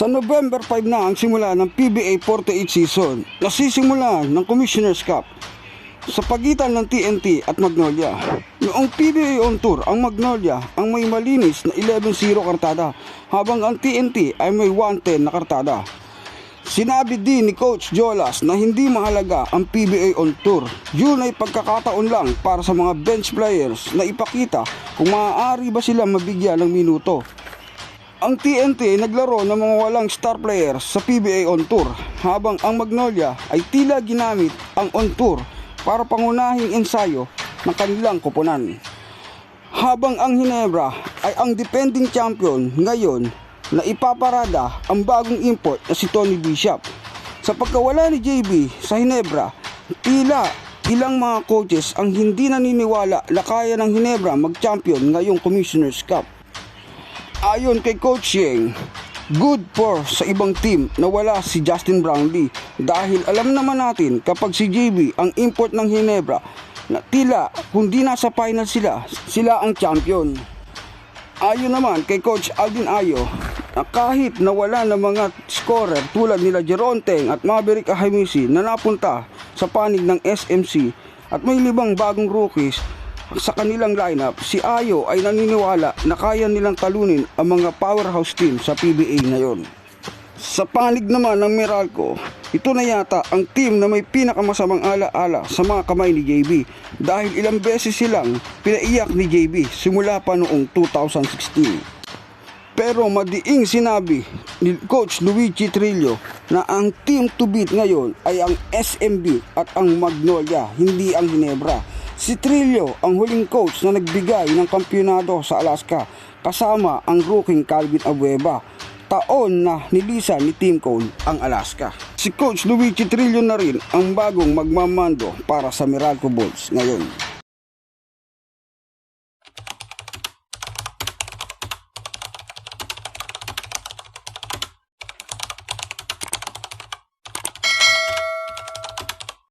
Sa November 5 na ang simula ng PBA 48 season, nasisimulan ng Commissioner's Cup sa pagitan ng TNT at Magnolia. Noong PBA on tour, ang Magnolia ang may malinis na 11-0 kartada, habang ang TNT ay may 110 na kartada. Sinabi din ni Coach Jolas na hindi mahalaga ang PBA on tour. Yun ay pagkakataon lang para sa mga bench players na ipakita kung maaari ba sila mabigyan ng minuto. Ang TNT naglaro ng mga walang star players sa PBA on tour habang ang Magnolia ay tila ginamit ang on tour para pangunahing ensayo ng kanilang kupunan. Habang ang Hinebra ay ang defending champion ngayon na ipaparada ang bagong import na si Tony Bishop. Sa pagkawala ni JB sa Hinebra, tila ilang mga coaches ang hindi naniniwala na kaya ng Hinebra mag-champion ngayong Commissioner's Cup. Ayon kay Coach Yeng, good for sa ibang team na wala si Justin Brownlee dahil alam naman natin kapag si JB ang import ng Hinebra na tila kung di nasa final sila, sila ang champion. Ayon naman kay Coach Alvin Ayo na kahit nawala ng mga scorer tulad nila Jeronteng at Maverick Ahimisi na napunta sa panig ng SMC at may libang bagong rookies sa kanilang lineup, si Ayo ay naniniwala na kaya nilang talunin ang mga powerhouse team sa PBA ngayon. Sa panig naman ng Meralco, ito na yata ang team na may pinakamasamang alaala sa mga kamay ni JB dahil ilang beses silang pinaiyak ni JB simula pa noong 2016. Pero madiing sinabi ni Coach Luigi Trillo na ang team to beat ngayon ay ang SMB at ang Magnolia, hindi ang Ginebra. Si Trillo ang huling coach na nagbigay ng kampyonado sa Alaska kasama ang rookie Calvin Abueva. Taon na nilisan ni Team Cole ang Alaska. Si Coach Luigi Trillo na rin ang bagong magmamando para sa Meralco Bulls ngayon.